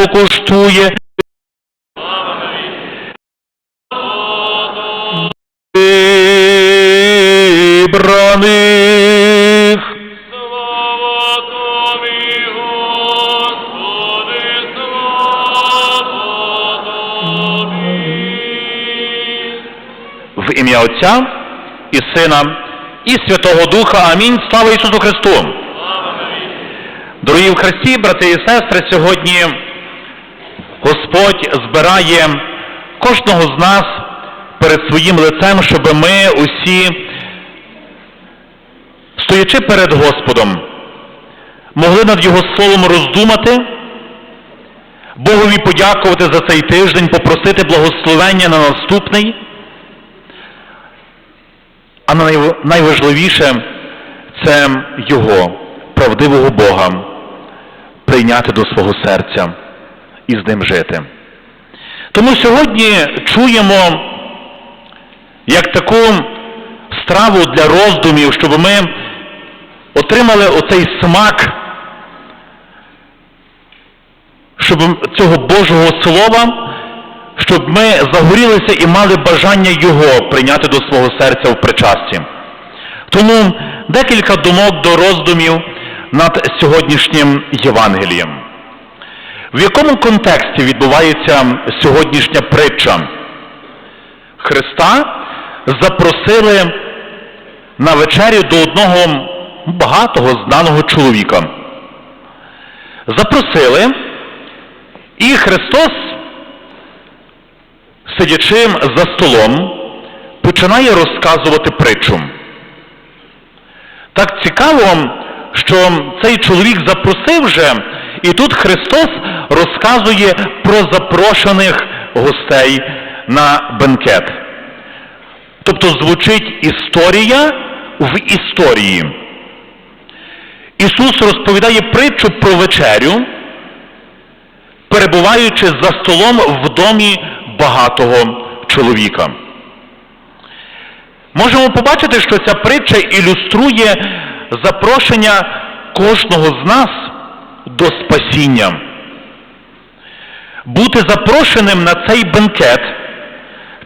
покуштує. Вибраних. Слава Тобі, Господи, слава Тобі. В ім'я Отця і Сина і Святого Духа. Амінь. Слава Ісусу Христу! Дорогі в Христі, брати і сестри, сьогодні Господь збирає кожного з нас перед своїм лицем, щоб ми усі, стоячи перед Господом, могли над Його словом роздумати, Богові подякувати за цей тиждень, попросити благословення на наступний. А най- найважливіше це Його, правдивого Бога, прийняти до свого серця і з ним жити. Тому сьогодні чуємо як таку страву для роздумів, щоб ми отримали оцей смак, щоб цього Божого Слова, щоб ми загорілися і мали бажання Його прийняти до свого серця в причасті. Тому декілька думок до роздумів над сьогоднішнім Євангелієм. В якому контексті відбувається сьогоднішня притча? Христа запросили на вечерю до одного багатого знаного чоловіка. Запросили, і Христос, сидячи за столом, починає розказувати притчу. Так цікаво, що цей чоловік запросив вже, і тут Христос розказує про запрошених гостей на бенкет. Тобто звучить історія в історії. Ісус розповідає притчу про вечерю, перебуваючи за столом в домі багатого чоловіка. Можемо побачити, що ця притча ілюструє запрошення кожного з нас до спасіння. Бути запрошеним на цей бенкет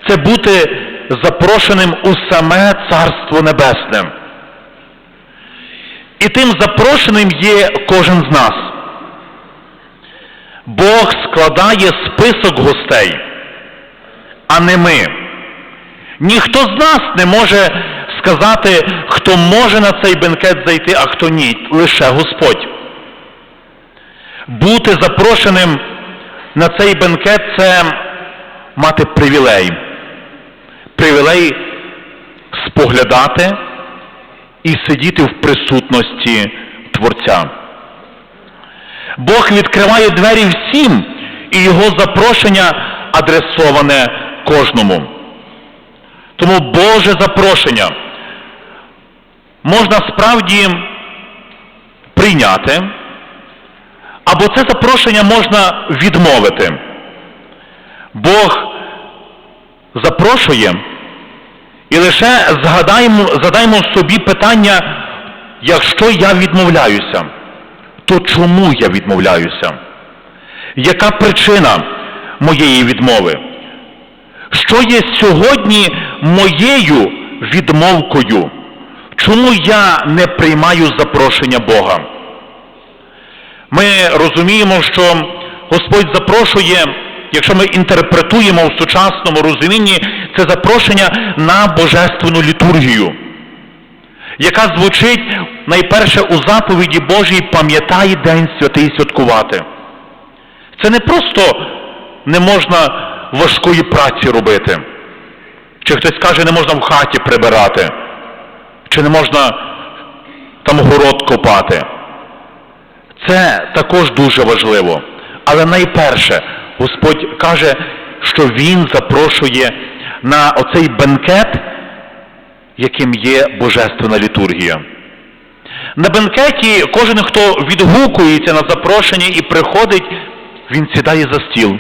це бути запрошеним у саме Царство Небесне. І тим запрошеним є кожен з нас. Бог складає список гостей, а не ми. Ніхто з нас не може сказати, хто може на цей бенкет зайти, а хто ні. Лише Господь. Бути запрошеним на цей бенкет це мати привілей. Привілей споглядати і сидіти в присутності Творця. Бог відкриває двері всім, і його запрошення адресоване кожному. Тому Боже запрошення можна справді прийняти, або це запрошення можна відмовити. Бог запрошує і лише згадаємо, задаємо собі питання, якщо я відмовляюся, то чому я відмовляюся? Яка причина моєї відмови? Що є сьогодні моєю відмовкою? Чому я не приймаю запрошення Бога? Ми розуміємо, що Господь запрошує, якщо ми інтерпретуємо в сучасному розумінні, це запрошення на божественну літургію, яка звучить найперше у заповіді Божій пам'ятай День святий святкувати. Це не просто не можна важкої праці робити. Чи хтось каже, не можна в хаті прибирати, чи не можна там город копати. Це також дуже важливо. Але найперше, Господь каже, що Він запрошує на оцей бенкет, яким є Божественна літургія. На бенкеті кожен, хто відгукується на запрошення і приходить, він сідає за стіл.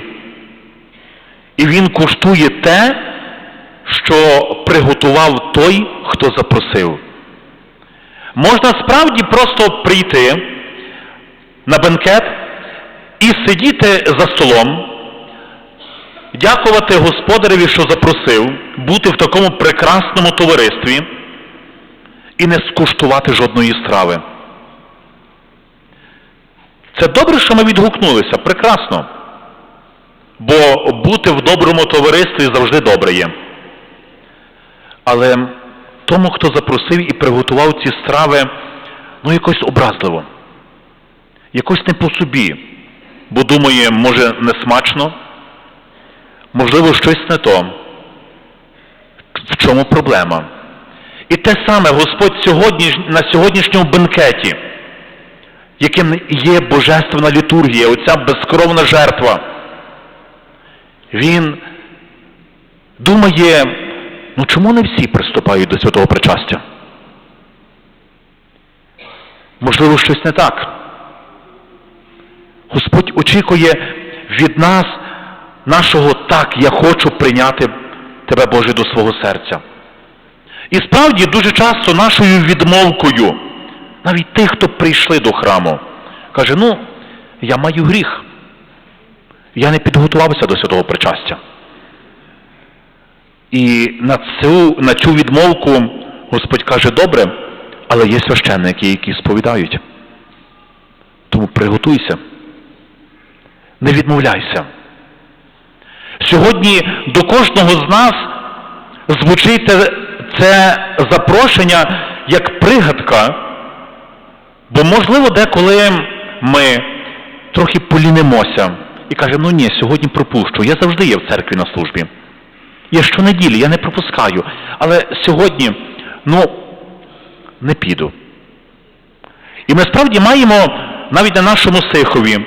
І він куштує те, що приготував той, хто запросив. Можна справді просто прийти на бенкет і сидіти за столом, дякувати господареві, що запросив, бути в такому прекрасному товаристві і не скуштувати жодної страви. Це добре, що ми відгукнулися, прекрасно. Бо бути в доброму товаристві завжди добре є. Але тому, хто запросив і приготував ці страви, ну якось образливо, якось не по собі, бо думає, може, не смачно, можливо, щось не то. В чому проблема? І те саме Господь сьогодні, на сьогоднішньому бенкеті, яким є божественна літургія, оця безкровна жертва. Він думає, ну чому не всі приступають до святого причастя? Можливо, щось не так. Господь очікує від нас нашого так, я хочу прийняти тебе, Боже, до свого серця. І справді дуже часто нашою відмовкою, навіть тих, хто прийшли до храму, каже, ну, я маю гріх. Я не підготувався до святого причастя. І на цю, на цю відмовку Господь каже, добре, але є священники, які сповідають. Тому приготуйся. Не відмовляйся. Сьогодні до кожного з нас звучить це, запрошення як пригадка, бо можливо деколи ми трохи полінимося і кажемо, ну ні, сьогодні пропущу. Я завжди є в церкві на службі. Я щонеділі, я не пропускаю. Але сьогодні, ну, не піду. І ми справді маємо навіть на нашому Сихові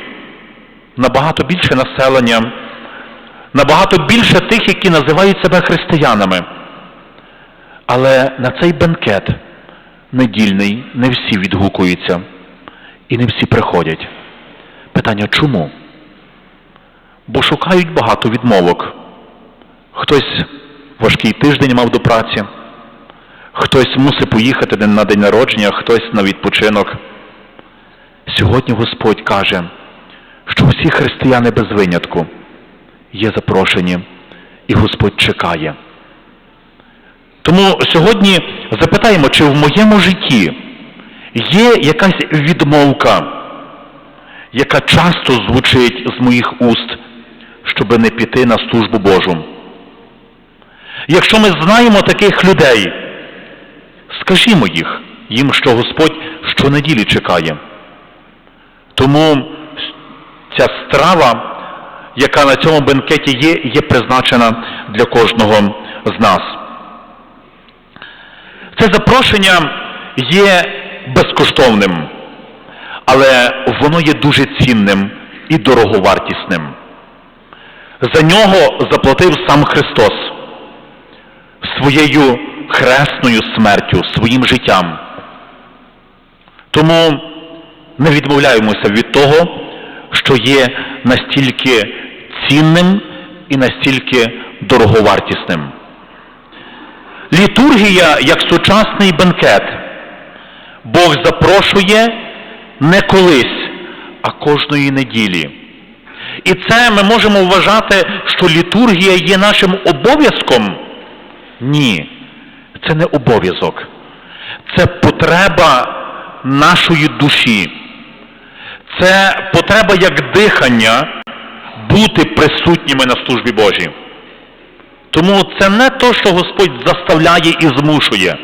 набагато більше населення, набагато більше тих, які називають себе християнами. Але на цей бенкет недільний не всі відгукуються і не всі приходять. Питання чому? Бо шукають багато відмовок. Хтось важкий тиждень мав до праці, хтось мусить поїхати на день народження, хтось на відпочинок. Сьогодні Господь каже, що всі християни без винятку є запрошені, і Господь чекає. Тому сьогодні запитаємо, чи в моєму житті є якась відмовка, яка часто звучить з моїх уст, щоб не піти на службу Божу. Якщо ми знаємо таких людей, скажімо їх, їм, що Господь щонеділі чекає. Тому ця страва, яка на цьому бенкеті є, є призначена для кожного з нас. Це запрошення є безкоштовним, але воно є дуже цінним і дороговартісним. За нього заплатив сам Христос своєю хресною смертю, своїм життям. Тому не відмовляємося від того, що є настільки цінним і настільки дороговартісним. Літургія як сучасний бенкет. Бог запрошує не колись, а кожної неділі. І це ми можемо вважати, що літургія є нашим обов'язком. Ні, це не обов'язок. Це потреба нашої душі. Це потреба як дихання бути присутніми на службі Божій. Тому це не то, що Господь заставляє і змушує.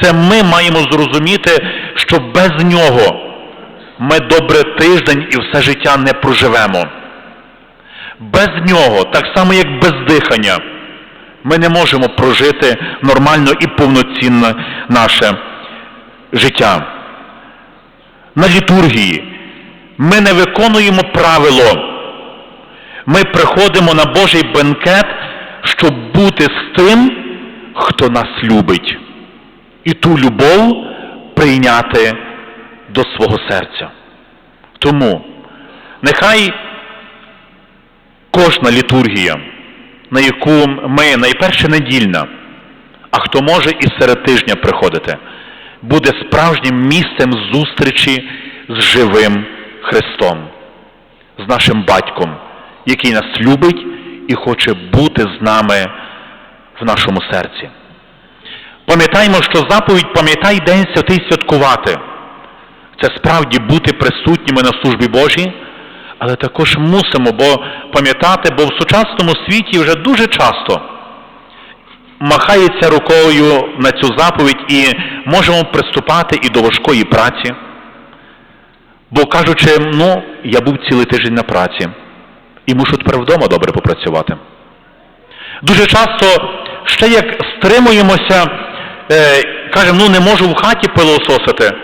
Це ми маємо зрозуміти, що без нього ми добре тиждень і все життя не проживемо. Без нього, так само як без дихання, ми не можемо прожити нормально і повноцінно наше життя. На літургії ми не виконуємо правило. Ми приходимо на Божий бенкет, щоб бути з тим, хто нас любить, і ту любов прийняти до свого серця. Тому нехай кожна літургія, на яку ми найперше недільна, а хто може і серед тижня приходити, буде справжнім місцем зустрічі з живим Христом. з нашим батьком, який нас любить і хоче бути з нами в нашому серці. Пам'ятаємо, що заповідь пам'ятай День Святий святкувати. Це справді бути присутніми на службі Божій, але також мусимо бо пам'ятати, бо в сучасному світі вже дуже часто махається рукою на цю заповідь і можемо приступати і до важкої праці. Бо кажучи, ну, я був цілий тиждень на праці і мушу тепер вдома добре попрацювати. Дуже часто ще як стримуємося, е, кажемо, ну не можу в хаті пилососити,